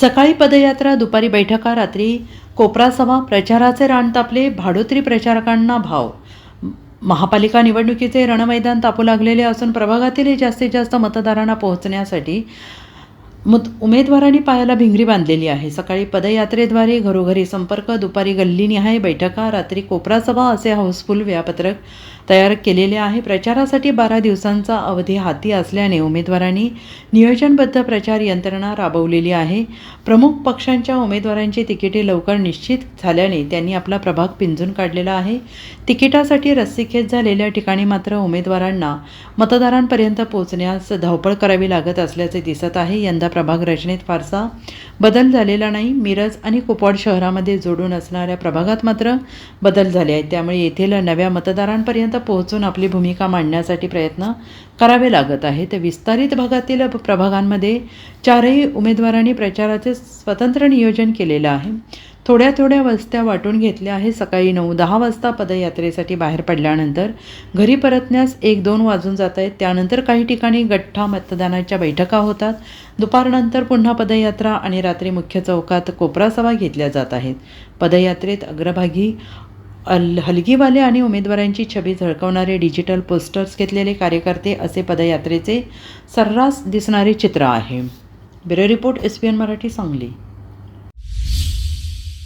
सकाळी पदयात्रा दुपारी बैठका रात्री कोपरा सभा प्रचाराचे रान तापले भाडोत्री प्रचारकांना भाव. महापालिका निवडणुकीचे रणमैदान तापू लागलेले असून प्रभागातील जास्तीत जास्त मतदारांना पोहोचण्यासाठी मुत उमेदवारांनी पायाला भिंगरी बांधलेली आहे. सकाळी पदयात्रेद्वारे घरोघरी संपर्क दुपारी गल्लीनिहाय बैठका रात्री कोपरा सभा असे हाऊसफुल वेळापत्रक तयार केलेले आहे. प्रचारासाठी बारा दिवसांचा अवधी हाती असल्याने उमेदवारांनी नियोजनबद्ध प्रचार यंत्रणा राबवलेली आहे. प्रमुख पक्षांच्या उमेदवारांची तिकिटे लवकर निश्चित झाल्याने त्यांनी आपला प्रभाग पिंजून काढलेला आहे. तिकिटासाठी रस्सीखेच झालेल्या ठिकाणी मात्र उमेदवारांना मतदारांपर्यंत पोहोचण्यास धावपळ करावी लागत असल्याचे दिसत आहे. यंदा प्रभाग रचनेत फारसा बदल झालेला नाही. मिरज आणि कुपवाड शहरामध्ये जोडून असणाऱ्या प्रभागात मात्र बदल झाले आहेत. त्यामुळे येथील नव्या मतदारांपर्यंत पोहोचून आपली भूमिका मांडण्यासाठी प्रयत्न करावे लागत आहेत. विस्तारित भागातील प्रभागांमध्ये चारही उमेदवारांनी प्रचाराचे स्वतंत्र नियोजन केलेलं आहे. थोड्या थोड्या वस्त्या वाटून घेतल्या आहे सकाळी नऊ. दहा वाजता पदयात्रेसाठी बाहेर पडल्यानंतर घरी परतण्यास एक दोन वाजून जात आहेत. त्यानंतर काही ठिकाणी गठ्ठा मतदानाच्या बैठका होतात. दुपारनंतर पुन्हा पदयात्रा आणि रात्री मुख्य चौकात कोपरा सभा घेतल्या जात आहेत. पदयात्रेत अग्रभागी अल हलगीवाले आणि उमेदवारांची छबी झळकवणारे डिजिटल पोस्टर्स घेतलेले कार्यकर्ते असे पदयात्रेचे सर्रास दिसणारे चित्र आहे. Bureau report S P N Marathi Sangli.